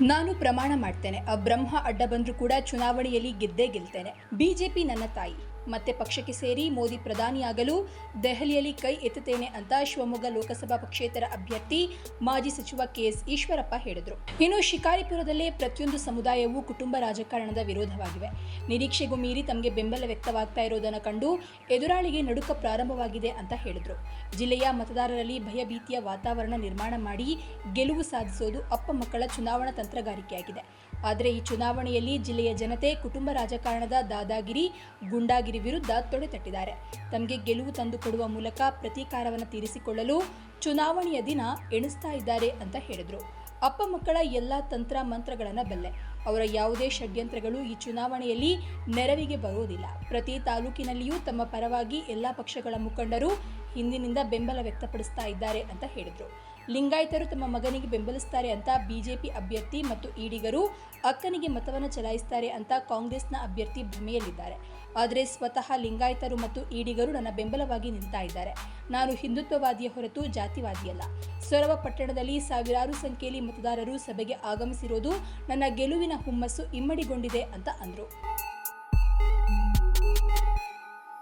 ನಾನು ಪ್ರಮಾಣ ಮಾಡ್ತೇನೆ. ಆ ಬ್ರಹ್ಮ ಅಡ್ಡ ಬಂದರೂ ಕೂಡ ಚುನಾವಣೆಯಲ್ಲಿ ಗೆದ್ದೇ ಗೆಲ್ತೇನೆ. ಬಿಜೆಪಿ ನನ್ನ ತಾಯಿ. ಮತ್ತೆ ಪಕ್ಷಕ್ಕೆ ಸೇರಿ ಮೋದಿ ಪ್ರಧಾನಿಯಾಗಲು ದೆಹಲಿಯಲ್ಲಿ ಕೈ ಎತ್ತುತ್ತೇನೆ ಅಂತ ಶಿವಮೊಗ್ಗ ಲೋಕಸಭಾ ಪಕ್ಷೇತರ ಅಭ್ಯರ್ಥಿ ಮಾಜಿ ಸಚಿವ ಕೆಎಸ್ ಈಶ್ವರಪ್ಪ ಹೇಳಿದರು. ಇನ್ನು ಶಿಕಾರಿಪುರದಲ್ಲೇ ಪ್ರತಿಯೊಂದು ಸಮುದಾಯವೂ ಕುಟುಂಬ ರಾಜಕಾರಣದ ವಿರೋಧವಾಗಿವೆ. ನಿರೀಕ್ಷೆಗೂ ಮೀರಿ ತಮಗೆ ಬೆಂಬಲ ವ್ಯಕ್ತವಾಗ್ತಾ ಇರೋದನ್ನು ಕಂಡು ಎದುರಾಳಿಗೆ ನಡುಕ ಪ್ರಾರಂಭವಾಗಿದೆ ಅಂತ ಹೇಳಿದರು. ಜಿಲ್ಲೆಯ ಮತದಾರರಲ್ಲಿ ಭಯಭೀತಿಯ ವಾತಾವರಣ ನಿರ್ಮಾಣ ಮಾಡಿ ಗೆಲುವು ಸಾಧಿಸೋದು ಅಪ್ಪ ಮಕ್ಕಳ ಚುನಾವಣಾ ತಂತ್ರಗಾರಿಕೆಯಾಗಿದೆ. ಆದರೆ ಈ ಚುನಾವಣೆಯಲ್ಲಿ ಜಿಲ್ಲೆಯ ಜನತೆ ಕುಟುಂಬ ರಾಜಕಾರಣದ ದಾದಾಗಿರಿ, ಗುಂಡಾಗಿರಿ ವಿರುದ್ಧ ತೊಡೆತಟ್ಟಿದ್ದಾರೆ. ತಮಗೆ ಗೆಲುವು ತಂದುಕೊಡುವ ಮೂಲಕ ಪ್ರತೀಕಾರವನ್ನು ತೀರಿಸಿಕೊಳ್ಳಲು ಚುನಾವಣೆಯ ದಿನ ಎಣಿಸ್ತಾ ಇದ್ದಾರೆ ಅಂತ ಹೇಳಿದರು. ಅಪ್ಪ ಮಕ್ಕಳ ಎಲ್ಲ ತಂತ್ರ ಮಂತ್ರಗಳನ್ನು ಬಲ್ಲೆ. ಅವರ ಯಾವುದೇ ಷಡ್ಯಂತ್ರಗಳು ಈ ಚುನಾವಣೆಯಲ್ಲಿ ನೆರವಿಗೆ ಬರುವುದಿಲ್ಲ. ಪ್ರತಿ ತಾಲೂಕಿನಲ್ಲಿಯೂ ತಮ್ಮ ಪರವಾಗಿ ಎಲ್ಲ ಪಕ್ಷಗಳ ಮುಖಂಡರು ಹಿಂದಿನಿಂದ ಬೆಂಬಲ ವ್ಯಕ್ತಪಡಿಸ್ತಾ ಇದ್ದಾರೆ ಅಂತ ಹೇಳಿದರು. ಲಿಂಗಾಯತರು ತಮ್ಮ ಮಗನಿಗೆ ಬೆಂಬಲಿಸ್ತಾರೆ ಅಂತ ಬಿಜೆಪಿ ಅಭ್ಯರ್ಥಿ ಮತ್ತು ಈಡಿಗರು ಅಕ್ಕನಿಗೆ ಮತವನ್ನು ಚಲಾಯಿಸ್ತಾರೆ ಅಂತ ಕಾಂಗ್ರೆಸ್ನ ಅಭ್ಯರ್ಥಿ ಭ್ರಮೆಯಲ್ಲಿದ್ದಾರೆ. ಆದರೆ ಸ್ವತಃ ಲಿಂಗಾಯತರು ಮತ್ತು ಈಡಿಗರು ನನ್ನ ಬೆಂಬಲವಾಗಿ ನಿಂತಾ ಇದ್ದಾರೆ. ನಾನು ಹಿಂದುತ್ವವಾದಿಯ ಹೊರತು ಜಾತಿವಾದಿಯಲ್ಲ. ಸೊರವ ಪಟ್ಟಣದಲ್ಲಿ ಸಾವಿರಾರು ಸಂಖ್ಯೆಯಲ್ಲಿ ಮತದಾರರು ಸಭೆಗೆ ಆಗಮಿಸಿರೋದು ನನ್ನ ಗೆಲುವಿನ ಹುಮ್ಮಸ್ಸು ಇಮ್ಮಡಿಗೊಂಡಿದೆ ಅಂತ ಅಂದರು.